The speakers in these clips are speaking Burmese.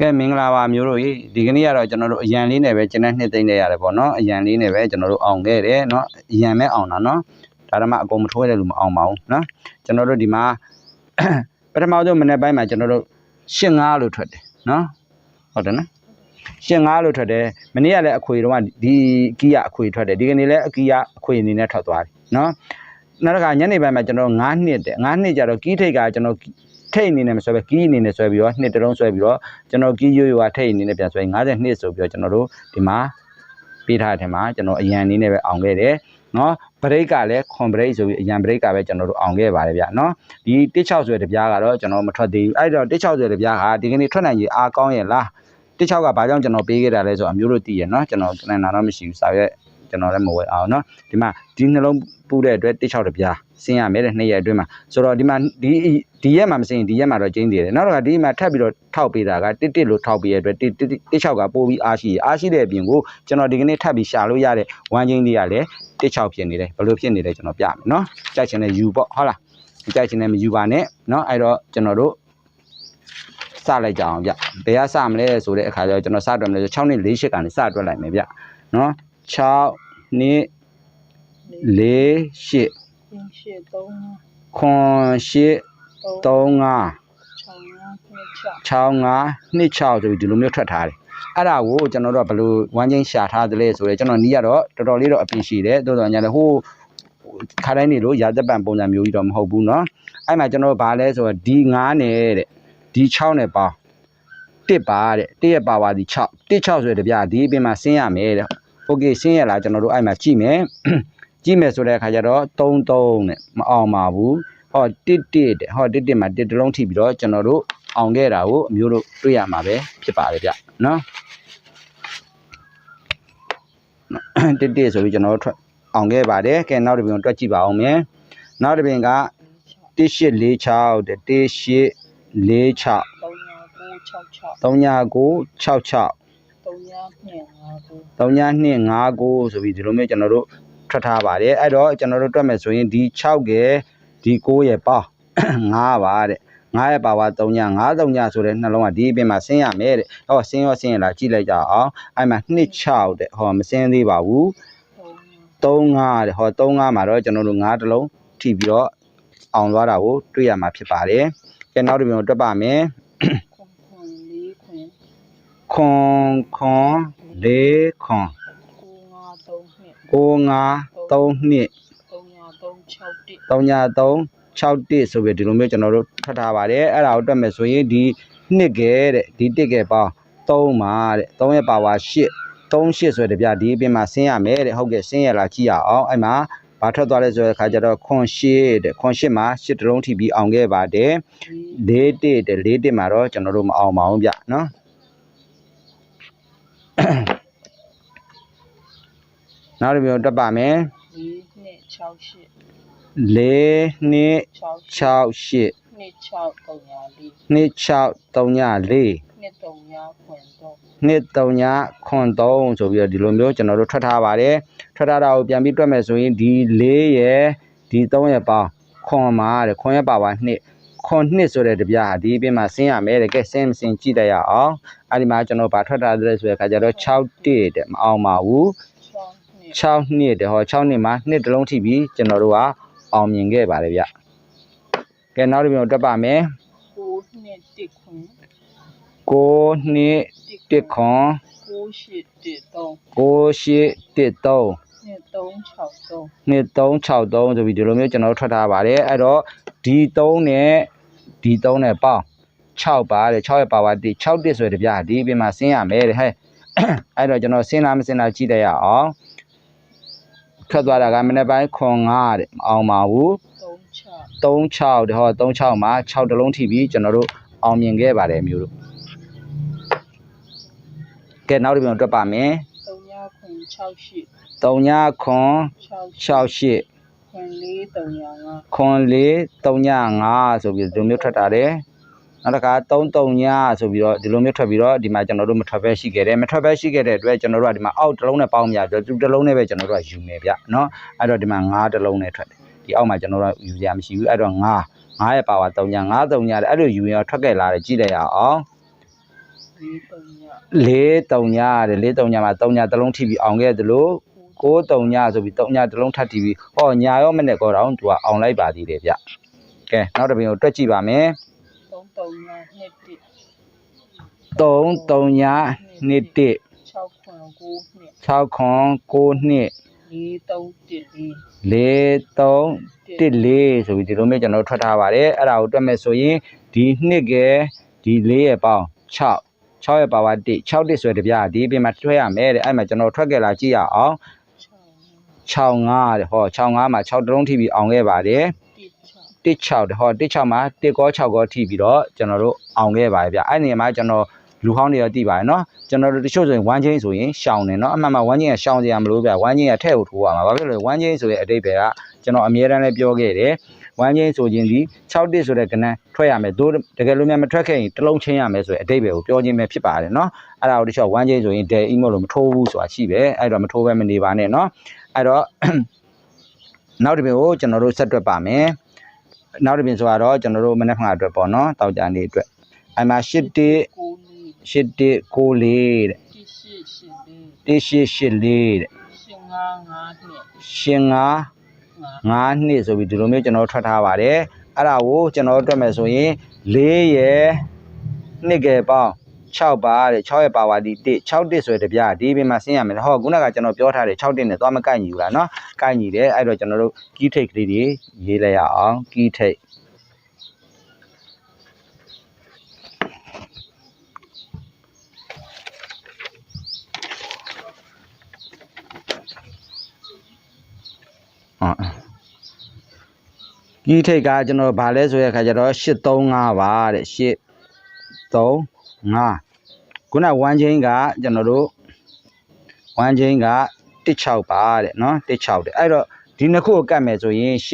ကဲမင်္ဂလာပါမျိုးတို့ရေဒီကနေ့ကတော့ကျွန်တော်တို့အရန်လေးနဲ့ပဲကျွန်တော်နှစ်သိမ့်နေရတယ်ပေါ့နော်အရန်လေးနဲ့ပဲကျွန်တော်တို့အောင်ခဲ့တယ်เนาะအရန်မဲ့အောင်တာเนาะဒါတော့မှအကုန်မထိုးရတဲ့လူမအောင်ပါဘူးเนาะကျွန်တော်တို့ဒီမှာ ပထမဆုံးမနေ့ပိုင်းမှာကျွန်တော်တို့ရှင်းငါလို့ထွက်တယ်เนาะဟုတ်တယ်နော်ရှင်းငါလို့ထွက်တယ်မနေ့ကလည်းအခွေတော့ဒီကီးကအခွေထွက်တယ်ဒီကနေ့လည်းအကီးကအခွေအနေနဲ့ထွက်သွားတယ်เนาะနောက်တစ်ခါညနေပိုင်းမှာကျွန်တော်9နှစ်တယ်9နှစ်ကျတော့ကီးထိတ်ကကျွန်တော် ထိတ်အနေနဲ့မဆွဲပဲကီးအနေနဲ့ဆွဲပြီးတော့နှစ်တလုံးဆွဲပြီးတော့ကျွန်တော်ကီးရိုးရိုးကထိတ်အနေနဲ့ပြန်ဆွဲ50နှစ်ဆိုပြီးတော့ကျွန်တော်တို့ဒီမှာပေးထားတဲ့ထဲမှာကျွန်တော်အရန်အနေနဲ့ပဲအောင်ခဲ့တယ်နော်ဘရိတ်ကလည်းခွန်ဘရိတ်ဆိုပြီးအရန်ဘရိတ်ကပဲကျွန်တော်တို့အောင်ခဲ့ပါတယ်ဗျနော်ဒီ16ဆွဲတပြားကတော့ကျွန်တော်မထွက်သေးဘူးအဲ့တော့16ဆွဲတပြားဟာဒီကနေ့ထွက်နိုင်ကြီးအားကောင်းရဲ့လား16ကဘာကြောင့်ကျွန်တော်ပေးခဲ့တာလဲဆိုတော့အမျိုးတို့သိရနော်ကျွန်တော်ကနနာတော့မရှိဘူးစာရွက် ကျွန်တော်လည်းမဝယ်အောင်နော်ဒီမှာဒီနှလုံးပူတဲ့အတွက်16တပြားဆင်းရမယ်တဲ့နှစ်ရက်အတွင်းမှာဆိုတော့ဒီမှာဒီဒီရက်မှာမဆင်းရင်ဒီရက်မှာတော့ကျင်းသေးတယ်နောက်တော့ဒီမှာထပ်ပြီးတော့ထောက်ပေးတာကတစ်တစ်လို့ထောက်ပေးရတဲ့အတွက်တစ်16ကပို့ပြီးအားရှိရအားရှိတဲ့အပြင်ကိုကျွန်တော်ဒီကနေ့ထပ်ပြီးရှာလို့ရတဲ့ဝမ်းချင်းလေးကလည်း16ဖြစ်နေတယ်ဘယ်လိုဖြစ်နေလဲကျွန်တော်ပြမယ်နော်ကြိုက်ချင်တဲ့ယူပေါ့ဟုတ်လားကြိုက်ချင်တဲ့မယူပါနဲ့နော်အဲ့တော့ကျွန်တော်တို့စလိုက်ကြအောင်ဗျဘယ်ကစမလဲဆိုတဲ့အခါကျတော့ကျွန်တော်စတွက်မယ်ဆို6နှစ်4 8ကနေစတွက်လိုက်မယ်ဗျနော် 6နှစ်4 8 ရှင်းရှင်း3 ခွန်8 3 3 5 6 2 6 65 26ဆိုပြီးဒီလိုမျိုးထွက်ထားတယ်အဲ့ဒါကိုကျွန်တော်တို့ကဘယ်လိုဝမ်းချင်းရှာထားသလဲဆိုတော့ကျွန်တော်နီးရတော့တော်တော်လေးတော့အပြင်ရှိတယ်တိုးတော်ညာလည်းဟိုခါတိုင်းနေလို့ရာသက်ပံပုံစံမျိုးကြီးတော့မဟုတ်ဘူးเนาะအဲ့မှာကျွန်တော်တို့ဘာလဲဆိုတော့ဒီ9နဲ့တဲ့ဒီ6နဲ့ပေါင်းတစ်ပါတဲ့တစ်ရဲ့ပါဝါဒီ6တစ်6ဆိုတဲ့တပြားဒီအပြင်မှာဆင်းရမယ်တဲ့ โอเคဆင်းရလားကျွန်တော်တို့အဲ့မှာကြည့်မယ်ကြည့်မယ်ဆိုတဲ့အခါကျတော့3 3နဲ့မအောင်ပါဘူးဟောတစ်တစ်တဲ့ဟောတစ်တစ်မှာတစ်တလုံးထိပြီးတော့ကျွန်တော်တို့အောင်ခဲ့တာကိုအမျိုးတို့တွေ့ရမှာပဲဖြစ်ပါတယ်ဗျနော်တစ်တစ်ဆိုပြီးကျွန်တော်တို့ထွက်အောင်ခဲ့ပါတယ်ကဲနောက်တစ်ပြင်ကိုတွက်ကြည့်ပါအောင်မယ်နောက်တစ်ပြင်က1846တဲ့1846 3966 3966 3959 3959ဆိုပြီးဒီလိုမျိုးကျွန်တော်တို့ထွက်ထားပါတယ်အဲ့တော့ကျွန်တော်တို့တွက်မယ်ဆိုရင်ဒီ6ကဲဒီ9ရဲ့ပေါင်း5ပါတဲ့9ရဲ့ပါဝါ3ည9 3ညဆိုတဲ့နှလုံးကဒီအပြင်မှာဆင်းရမယ်တဲ့ဟောဆင်းရောဆင်းရလားကြည့်လိုက်ကြအောင်အဲ့မှာ2 6တဲ့ဟောမဆင်းသေးပါဘူး35တဲ့ဟော35မှာတော့ကျွန်တော်တို့9တလုံးထိပြီးတော့အောင်သွားတာကိုတွေ့ရမှာဖြစ်ပါတယ်ကဲနောက်တစ်ပြင်ကိုတွက်ပါမယ် ခွန်ခွန်လေးခွင်ခွန်ခွန်9 3 9532 2 3 3 6 1 3961ဆိုပြီးဒီလိုမျိုးကျွန်တော်တို့ထွက်ထားပါတယ်အဲ့ဒါကိုတွက်မယ်ဆိုရင်ဒီနှစ်ကဲတဲ့ဒီတစ်ကဲပေါင်း3ပါတဲ့3ရဲ့ပါဝါ8 38ဆိုတဲ့ပြဒီအပြင်မှာဆင်းရမယ်တဲ့ဟုတ်ကဲ့ဆင်းရလားကြည့်ရအောင်အဲ့မှာဘာထွက်သွားလဲဆိုတဲ့အခါကျတော့ခွန်8တဲ့ခွန်8မှာ8တလုံးထိပြီးအောင်ခဲ့ပါတယ်၄တစ်တဲ့၄တစ်မှာတော့ကျွန်တော်တို့မအောင်ပါဘူးဗျနော် နောက်တစ်မျိုးတွက်ပါမယ်4 2 6 8၄နှစ်6 6 8 2 6 3 4နှစ်6 3ည4 2 3 9ခွင်တော့နှစ်3ညခွန်3ဆိုပြီးတော့ဒီလိုမျိုးကျွန်တော်တို့ထွက်ထားပါတယ်ထွက်ထားတာကိုပြန်ပြီးတွက်မယ်ဆိုရင်ဒီ4ရဲ့ဒီ3ရဲ့ပေါင်းခွန်မှာတဲ့ခွန်ရဲ့ပါပါနှစ်ခွန်နှစ်ဆိုတဲ့တပြားဟာဒီအပြင်မှာဆင်းရမယ်တဲ့ကဲဆင်းမဆင်းကြည့်လိုက်ရအောင် အဲ့ဒီမှာကျွန်တော်ဗာထွက်ထားတဲ့ဆိုတဲ့အခါကျတော့6တစ်တဲ့မအောင်ပါဘူး6 2 6နှစ်တဲ့ဟော6နှစ်မှာနှစ်တစ်လုံးထိပြီးကျွန်တော်တို့ကအောင်မြင်ခဲ့ပါတယ်ဗျကဲနောက်တစ်ပြန်တွက်ပါမယ်9 2 1ခွင်9နှစ်တစ်ခွန်9 8 1 3 9813 2 3 6 3နှစ်363ဆိုပြီးဒီလိုမျိုးကျွန်တော်တို့ထွက်ထားပါတယ်အဲ့တော့ဒီ3နဲ့ဒီ3နဲ့ပေါင်း 6ပါတဲ့6ရဲ့ပါဝါတိ6တစ်ဆိုတဲ့ပြားဒီအပြင်မှာဆင်းရမယ်တဲ့ဟဲ့အဲ့တော့ကျွန်တော်ဆင်းလားမဆင်းလားကြည့်လိုက်ရအောင်ထွက်သွားတာကမနေ့ပိုင်းခွန်9တဲ့မအောင်ပါဘူး3 6 36တဲ့ဟော36မှာ6တလုံးထိပြီးကျွန်တော်တို့အောင်မြင်ခဲ့ပါတယ်မျိုးတို့ကဲနောက်တစ်ပြန်တွက်ပါမယ်3 9ခွင်6 3ညခွန်8 6 68ခွင်4 3 5ခွန်လေး3ည5ဆိုပြီးဒီလိုမျိုးထွက်တာတယ် နောက်တစ်ခါ3 3ညဆိုပြီးတော့ဒီလိုမျိုးထွက်ပြီးတော့ဒီမှာကျွန်တော်တို့မထွက်ဘဲရှိခဲ့တယ်မထွက်ဘဲရှိခဲ့တဲ့အတွက်ကျွန်တော်တို့ကဒီမှာအောက်တစ်လုံးနဲ့ပေါင်းပြပြီးတော့သူတစ်လုံးနဲ့ပဲကျွန်တော်တို့ကယူမယ်ဗျเนาะအဲ့တော့ဒီမှာ5တစ်လုံးနဲ့ထွက်တယ်ဒီအောက်မှာကျွန်တော်တို့ကယူစရာမရှိဘူးအဲ့တော့5 5ရဲ့ပါဝါ3ည5 3ညတယ်အဲ့လိုယူရင်တော့ထွက်ခဲ့လာတယ်ကြည့်လိုက်ရအောင် လေးတုံည 4 3ညရတယ်4 3ညမှာ3ညတစ်လုံးထိပြီးအောင်ခဲ့သလို6 3ညဆိုပြီး3ညတစ်လုံးထပ်ထိပြီးဟောညာရောမနဲ့ကောတော့သူကအောင်လိုက်ပါသေးတယ်ဗျကဲနောက်တစ်ပြင်ကိုတွက်ကြည့်ပါမယ် သုံးတုံညနှစ်တစ် 3 3ည2 1 6ခွန်9နှစ်6ခွန်9နှစ်လေးတုံးတစ်လေး4 3 1 4ဆိုပြီးဒီလိုမျိုးကျွန်တော်တို့ထွက်ထားပါတယ်အဲ့ဒါကိုတွက်မယ်ဆိုရင်ဒီနှစ်ကဲဒီ4ရဲ့ပေါင်း6 6ရဲ့ပါဝါ1 6တစ်ဆိုတဲ့ပြားဒီအပြင်မှာထွဲရမယ်တဲ့အဲ့မှာကျွန်တော်ထွက်ခဲ့လာကြည့်ရအောင်65တဲ့ဟော65မှာ6တလုံးထိပြီးအောင်ခဲ့ပါတယ်တစ်ချောင်း 16တဲ့ဟော16မှာ1ကော6ကောထိပြီးတော့ကျွန်တော်တို့အောင်ခဲ့ပါတယ်ဗျအဲ့ဒီနေရာမှာကျွန်တော်လူဟောင်းတွေရောတိပါတယ်နော်ကျွန်တော်တို့တချို့ဆိုရင်1ချင်းဆိုရင်ရှောင်းတယ်နော်အမှန်မှ1ချင်းကရှောင်းစရာမလိုဗျ1ချင်းကထဲ့ကိုထိုးရမှာဘာဖြစ်လို့လဲ1ချင်းဆိုတဲ့အတိတ်ပဲကကျွန်တော်အမြဲတမ်းလည်းပြောခဲ့တယ်1ချင်းဆိုခြင်းဒီ6တစ်ဆိုတဲ့ကဏ္ဍထွက်ရမယ်တို့တကယ်လို့များမထွက်ခဲ့ရင်တစ်လုံးချင်းရမယ်ဆိုတဲ့အတိတ်ပဲကိုပြောခြင်းပဲဖြစ်ပါတယ်နော်အဲ့ဒါကိုတချို့1ချင်းဆိုရင် del email လို့မထိုးဘူးဆိုတာရှိပဲအဲ့တော့မထိုးဘဲမနေပါနဲ့နော်အဲ့တော့နောက်တစ်ပြင်ကိုကျွန်တော်တို့ဆက်တွက်ပါမယ် နောက်တစ်ပြင်ဆိုတော့ကျွန်တော်တို့မနေ့ကအတွက်ပေါ့နော်တောက်ကြနေအတွက်အဲ့မှာ8တိကိုလေး8တိ9လေးတဲ့တစ်ရှစ်ရှစ်လေး1884တဲ့ရှင်ငါးငါးနှစ်ရှင်ငါငါး9နှစ်ဆိုပြီးဒီလိုမျိုးကျွန်တော်တို့ထွက်ထားပါတယ်အဲ့ဒါကိုကျွန်တော်တို့တွက်မယ်ဆိုရင်4ရယ်2ကယ်ပေါင်း 6ပါတဲ့6ရဲ့ပါဝါဒီ1 6တစ်ဆိုတဲ့တပြားဒီပြင်မှာဆင်းရမယ်ဟောခုနကကျွန်တော်ပြောထားတယ်6တစ်နဲ့သွားမကိုက်ညီဘူးလားเนาะကိုက်ညီတယ်အဲ့တော့ကျွန်တော်တို့ကီးထိတ်ကလေးတွေရေးလိုက်ရအောင်ကီးထိတ် ဟုတ်ကြီးထိတ်ကကျွန်တော်ဗာလဲဆိုရခါကျတော့835ပါတဲ့835 ခုန1ချင်းကကျွန်တော်တို့1ချင်းက16ပါတဲ့เนาะ16တဲ့အဲ့တော့ဒီနှစ်ခုကိုကတ်မယ်ဆိုရင်81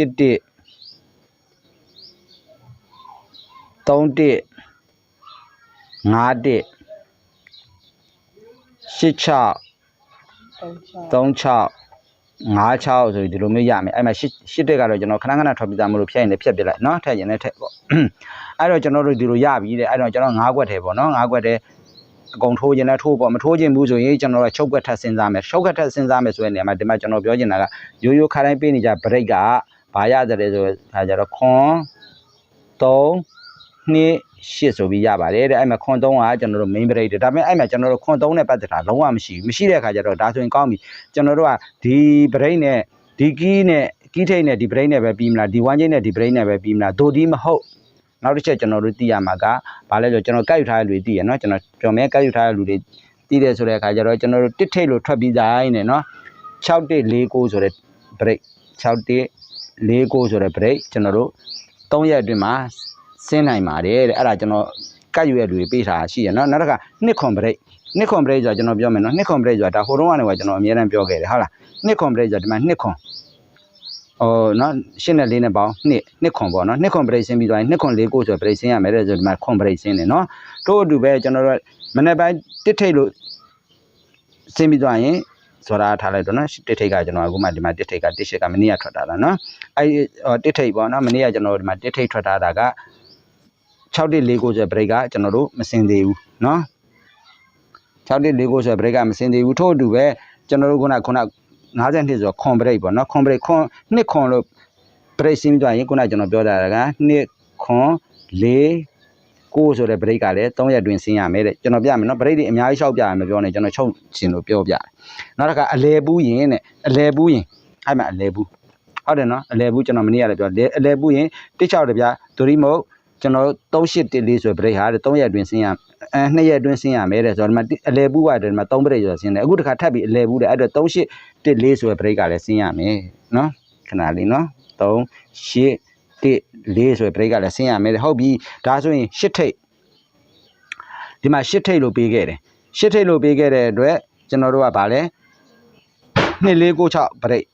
31 51 86 သုံးချောင်း 36 56ဆိုပြီးဒီလိုမျိုးရမယ်အဲ့မှာ8 8တက်ကတော့ကျွန်တော်ခဏခဏထွက်ပြီးသားမလို့ဖြတ်ရင်လည်းဖြတ်ပြလိုက်เนาะထည့်ရင်လည်းထည့်ပေါ့အဲ့တော့ကျွန်တော်တို့ဒီလိုရပြီတဲ့အဲ့တော့ကျွန်တော်9ခွက်ထဲပေါ့เนาะ9ခွက်ထဲ အကုန်ထိုးခြင်းနဲ့ထိုးပေါ့မထိုးခြင်းဘူးဆိုရင်ကျွန်တော်ကချုပ်ခွက်ထပ်စဉ်းစားမယ်ချုပ်ခွက်ထပ်စဉ်းစားမယ်ဆိုတဲ့နေရာမှာဒီမှာကျွန်တော်ပြောချင်တာကရိုးရိုးခါတိုင်းပေးနေကြ break ကဘာရတယ်ဆိုတဲ့ခါကျတော့ခွန်3 2 8ဆိုပြီးရပါတယ်တဲ့အဲ့မှာခွန်3ကကျွန်တော်တို့ main break တယ်ဒါပေမဲ့အဲ့မှာကျွန်တော်တို့ခွန်3နဲ့ပတ်သက်တာလုံးဝမရှိဘူးမရှိတဲ့အခါကျတော့ဒါဆိုရင်ကောင်းပြီကျွန်တော်တို့ကဒီ break နဲ့ဒီကီးနဲ့ကီးထိတ်နဲ့ဒီ break နဲ့ပဲပြီးမလားဒီ one chain နဲ့ဒီ break နဲ့ပဲပြီးမလားဒိုဒီမဟုတ် နောက်တစ်ချက်ကျွန်တော်တို့သိရမှာကဘာလဲဆိုကျွန်တော်ကတ်ယူထားတဲ့လူတွေသိရနော်ကျွန်တော်ပြောမယ်ကတ်ယူထားတဲ့လူတွေသိတယ်ဆိုတဲ့အခါကျတော့ကျွန်တော်တို့တစ်ထိတ်လို့ထွက်ပြီးသားနေနော်6တစ်4 9ဆိုတဲ့ break 6တစ်4 9ဆိုတဲ့ break ကျွန်တော်တို့3ရက်အတွင်းမှာဆင်းနိုင်ပါတယ်တဲ့အဲ့ဒါကျွန်တော်ကတ်ယူရတဲ့လူတွေပေးထားတာရှိရနော်နောက်တစ်ခါနှစ်ခွန် break နှစ်ခွန် break ဆိုတာကျွန်တော်ပြောမယ်နော်နှစ်ခွန် break ဆိုတာဒါဟိုတုန်းကနေကကျွန်တော်အများအားပြောခဲ့တယ်ဟုတ်လားနှစ်ခွန် break ဆိုတာဒီမှာနှစ်ခွန် ဟိုနော်ရှင်းနဲ့လေးနဲ့ပေါင်းနှစ်နှစ်ခွန်ပေါ့နော်နှစ်ခွန်ပရိတ်ဆင်းပြီးသွားရင်နှစ်ခွန်လေးကိုဆိုပရိတ်ဆင်းရမယ်တဲ့ဆိုဒီမှာခွန်ပရိတ်ဆင်းတယ်နော်တို့အတူပဲကျွန်တော်တို့မနေ့ပိုင်းတစ်ထိတ်လို့ဆင်းပြီးသွားရင်ဆိုတာထားလိုက်တော့နော်တစ်ထိတ်ကကျွန်တော်အခုမှဒီမှာတစ်ထိတ်ကတစ်ရှစ်ကမနေ့ကထွက်တာလားနော်အဲတစ်ထိတ်ပေါ့နော်မနေ့ကကျွန်တော်ဒီမှာတစ်ထိတ်ထွက်ထားတာက6တိ4ကိုဆိုပရိတ်ကကျွန်တော်တို့မဆင်သေးဘူးနော်6တိ4ကိုဆိုပရိတ်ကမဆင်သေးဘူးထို့အတူပဲကျွန်တော်တို့ခုနကခုနက 52ဆိုတော့ခွန်ပရိတ်ပေါ့နော်ခွန်ပရိတ်ခွန်နှစ်ခွန်လို့ပရိတ်စင်းပြီးသွားရင်ခုနကကျွန်တော်ပြောတာကနှစ်ခွန်၄ကိုဆိုတဲ့ break ကလည်း3ရက်တွင်ဆင်းရမယ်တဲ့ကျွန်တော်ပြမယ်နော် break တွေအများကြီးရှောက်ပြရမယ်ပြောနေကျွန်တော်ချုပ်ရှင်လို့ပြောပြတယ်နောက်တစ်ခါအလဲပူးရင်တဲ့အလဲပူးရင်အဲ့မှာအလဲပူးဟုတ်တယ်နော်အလဲပူးကျွန်တော်မနေ့ကလည်းပြောအလဲပူးရင်တစ်ချောက်တစ်ပြားဒူရီမုတ်ကျွန်တော်3814ဆိုတဲ့ break ဟာတဲ့3ရက်တွင်ဆင်းရ အဲ2ရက်တွင်ဆင်းရမယ်တဲ့ဆိုတော့ဒီမှာအလဲပူးကတည်းကဒီမှာ3 break ဆိုတာဆင်းတယ်အခုတစ်ခါထပ်ပြီးအလဲပူးတယ်အဲ့တော့3814ဆိုတဲ့ break ကလည်းဆင်းရမယ်နော်ခဏလေးနော်3 8 1 4ဆိုရယ် break ကလည်းဆင်းရမယ်တဲ့ဟုတ်ပြီဒါဆိုရင်8ထိပ်ဒီမှာ8ထိပ်လို့ပေးခဲ့တယ်8ထိပ်လို့ပေးခဲ့တဲ့အတွက်ကျွန်တော်တို့ကဗာလဲ2496 break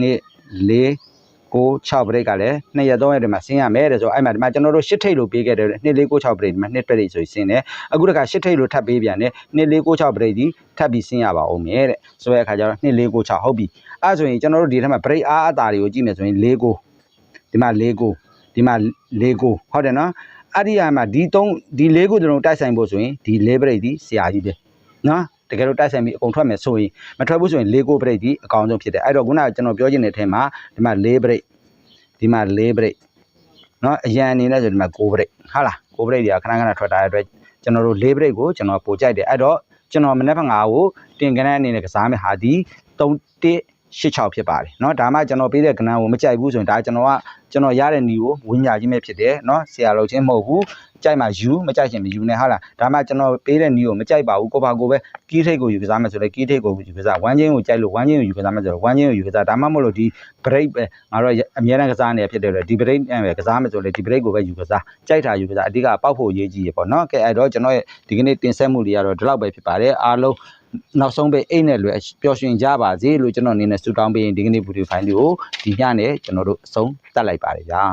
24 96 break ကလည်း2ရက်3ရက်ဒီမှာဆင်းရမယ်တဲ့ဆိုတော့အဲ့မှာဒီမှာကျွန်တော်တို့8ထိပ်လို့ပေးခဲ့တယ်2496 break ဒီမှာ2 break ဆိုရင်ဆင်းတယ်အခုတခါ8ထိပ်လို့ထပ်ပေးပြန်တယ်2496 break ဒီထပ်ပြီးဆင်းရပါဦးမယ်တဲ့ဆိုတဲ့အခါကျတော့2496ဟုတ်ပြီအဲ့ဆိုရင်ကျွန်တော်တို့ဒီထက်မှာ break အားအတာတွေကိုကြည့်မယ်ဆိုရင်49ဒီမှာ၄ကိုဒီမှာ၄ကိုဟုတ်တယ်နော်အဲ့ဒီဟာမှာဒီ3ဒီ၄ခုတလုံးတိုက်ဆိုင်ဖို့ဆိုရင်ဒီ၄ပရိတ်ဒီဆရာကြီးပဲနော်တကယ်လို့တိုက်ဆိုင်ပြီးအကုန်ထွက်မယ်ဆိုရင်မထွက်ဘူးဆိုရင်၄ကိုပရိတ်ဒီအကောင်းဆုံးဖြစ်တယ်အဲ့တော့ခုနကကျွန်တော်ပြောချင်တဲ့အထက်မှာဒီမှာ၄ပရိတ် ဒီမှာ၄ပရိတ်နော်အရန်အနေနဲ့ဆိုဒီမှာ9ပရိတ်ဟုတ်လား9ပရိတ်တွေကခဏခဏထွက်တာတဲ့အတွက်ကျွန်တော်တို့၄ပရိတ်ကိုကျွန်တော်ပို့ကြိုက်တယ်အဲ့တော့ကျွန်တော်မနေ့ကငါကိုတင်ကနန်းအနေနဲ့ကစားမယ်ဟာဒီ3 1 86ဖြစ်ပါတယ်เนาะဒါမှကျွန်တော်ပေးတဲ့ကဏ္ဍကိုမကြိုက်ဘူးဆိုရင်ဒါကျွန်တော်ကကျွန်တော်ရတဲ့နီကိုဝင်းညာကြီးမဲ့ဖြစ်တယ်เนาะဆရာလို့ချင်းမဟုတ်ဘူးကြိုက်မှယူမကြိုက်ချင်မယူနဲ့ဟုတ်လားဒါမှကျွန်တော်ပေးတဲ့နီကိုမကြိုက်ပါဘူးကိုပါကိုပဲကီးထိတ်ကိုယူကစားမယ်ဆိုလဲကီးထိတ်ကိုယူကစားဝမ်းချင်းကိုကြိုက်လို့ဝမ်းချင်းကိုယူကစားမယ်ဆိုတော့ဝမ်းချင်းကိုယူကစားဒါမှမဟုတ်လို့ဒီ break ပဲငါတို့အများနဲ့ကစားနေဖြစ်တယ်လေဒီ break နဲ့ပဲကစားမယ်ဆိုလဲဒီ break ကိုပဲယူကစားကြိုက်တာယူကစားအဓိကပေါက်ဖို့ရေးကြည့်ရပေါ့เนาะကဲအဲ့တော့ကျွန်တော်ရဲ့ဒီကနေ့တင်ဆက်မှုတွေကတော့ဒီလောက်ပဲဖြစ်ပါတယ်အားလုံး နောက်ဆုံးပဲအိတ်နဲ့လွယ်ပျော်ရွှင်ကြပါစေလို့ကျွန်တော်အနေနဲ့ဆုတောင်းပေးရင်ဒီကနေ့ဗီဒီယိုဖိုင်လေးကိုဒီညနဲ့ကျွန်တော်တို့အဆုံးသတ်လိုက်ပါတယ်ဗျာ